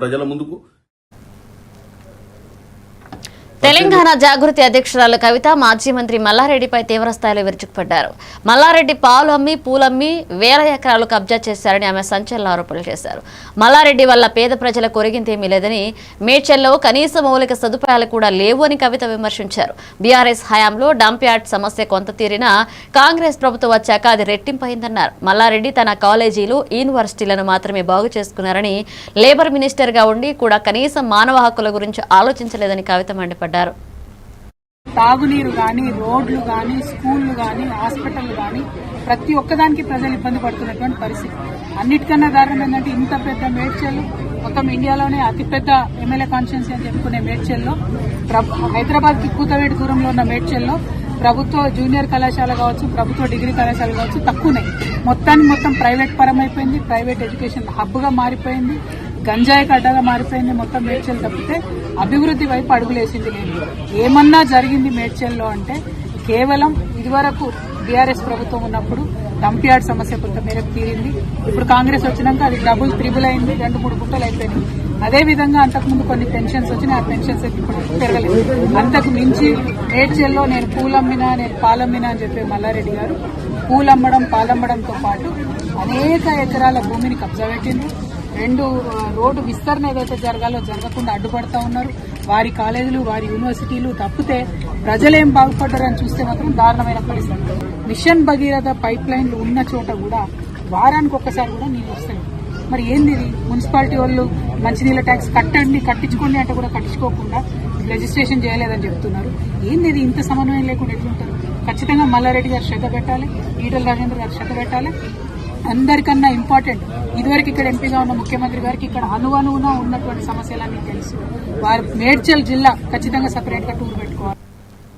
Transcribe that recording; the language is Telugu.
ప్రజల ముందుకు తెలంగాణ జాగృతి అధ్యక్షురాలు కవిత మాజీ మంత్రి మల్లారెడ్డిపై తీవ్రస్థాయిలో విరుచుకుపడ్డారు. మల్లారెడ్డి పాలు అమ్మి పూలమ్మి వేల ఎకరాలు కబ్జా చేశారని ఆమె సంచలన ఆరోపణలు చేశారు. మల్లారెడ్డి వల్ల పేద ప్రజల కొరిగింతేమీ లేదని మేడ్చల్లో కనీస మౌలిక సదుపాయాలు కూడా లేవు అని కవిత విమర్శించారు. బీఆర్ఎస్ హయాంలో డంప్ యార్డ్ సమస్య కొంత తీరినా కాంగ్రెస్ ప్రభుత్వం వచ్చాక అది రెట్టింపైందన్నారు. మల్లారెడ్డి తన కాలేజీలు యూనివర్సిటీలను మాత్రమే బాగు చేసుకున్నారని లేబర్ మినిస్టర్గా ఉండి కూడా కనీసం మానవ హక్కుల గురించి ఆలోచించలేదని కవిత మండిపడ్డారు. తాగునీరు గాని రోడ్లు గాని స్కూళ్ళు గాని హాస్పిటల్ గాని ప్రతి ఒక్కదానికి ప్రజలు ఇబ్బంది పడుతున్నటువంటి పరిస్థితి. అన్నిటికన్నా దారుణం ఏంటంటే ఇంత పెద్ద మేడ్చల్ మొత్తం ఇండియాలోనే అతిపెద్ద ఎమ్మెల్యే కాన్స్టిట్యున్సీ అని చెప్పుకునే మేడ్చల్లో హైదరాబాద్కి కూతవేడి దూరంలో ఉన్న మేడ్చల్లో ప్రభుత్వ జూనియర్ కళాశాల కావచ్చు ప్రభుత్వ డిగ్రీ కళాశాల కావచ్చు తక్కువనే. మొత్తానికి మొత్తం ప్రైవేట్ పరమైపోయింది ప్రైవేట్ ఎడ్యుకేషన్ హబ్గా మారిపోయింది. గంజాయి కడ్డగా మారిపోయింది మొత్తం మేడ్చల్ తప్పితే అభివృద్ధి వైపు అడుగులేసింది లేదు ఏమన్నా జరిగింది మేడ్చల్లో అంటే కేవలం ఇదివరకు బీఆర్ఎస్ ప్రభుత్వం ఉన్నప్పుడు డంప్యార్డ్ సమస్య కొంత మేరకు తీరింది. ఇప్పుడు కాంగ్రెస్ వచ్చినాక అది డబుల్ త్రిబుల్ అయింది రెండు మూడు గుంటలు అయిపోయింది అదే విధంగా అంతకుముందు కొన్ని పెన్షన్స్ వచ్చినాయి ఆ పెన్షన్స్ ఇప్పుడు పెరగలేదు. అంతకు మించి మేడ్చల్లో నేను పూలమ్మినా నేను పాలమ్మినా అని చెప్పి మల్లారెడ్డి గారు పూలమ్మడం పాలమ్మడంతో పాటు అనేక ఎకరాల భూమిని కబ్జా పెట్టింది రెండు రోడ్డు విస్తరణ ఏదైతే జరగాలో జరగకుండా అడ్డుపడతా ఉన్నారు. వారి కాలేజీలు వారి యూనివర్సిటీలు తప్పితే ప్రజలేం బాగుపడ్డారని చూస్తే మాత్రం దారుణమైన పరిస్థితి. మిషన్ భగీరథ పైప్ లైన్లు ఉన్న చోట కూడా వారానికి ఒక్కసారి కూడా నీళ్ళు వస్తాయి. మరి ఏంది ఇది? మున్సిపాలిటీ వాళ్ళు మంచినీళ్ళ ట్యాక్స్ కట్టండి కట్టించుకోండి అంటే కూడా కట్టించుకోకుండా రిజిస్ట్రేషన్ చేయలేదని చెప్తున్నారు. ఏంది ఇది? ఇంత సమన్వయం లేకుండా ఎట్లుంటారు ఖచ్చితంగా మల్లారెడ్డి గారు శ్రద్ధ పెట్టాలి ఈటల రాజేంద్ర గారు శ్రద్ధ పెట్టాలి అందరికన్నా ఇంపార్టెంట్ ఇదివరకు ఇక్కడ ఎంపీగా ఉన్న ముఖ్యమంత్రి గారికి ఇక్కడ అనువనువున ఉన్నటువంటి సమస్యలన్నీ తెలుసు. వారు మేడ్చల్ జిల్లా ఖచ్చితంగా సపరేట్గా టూర్ పెట్టుకోవాలి.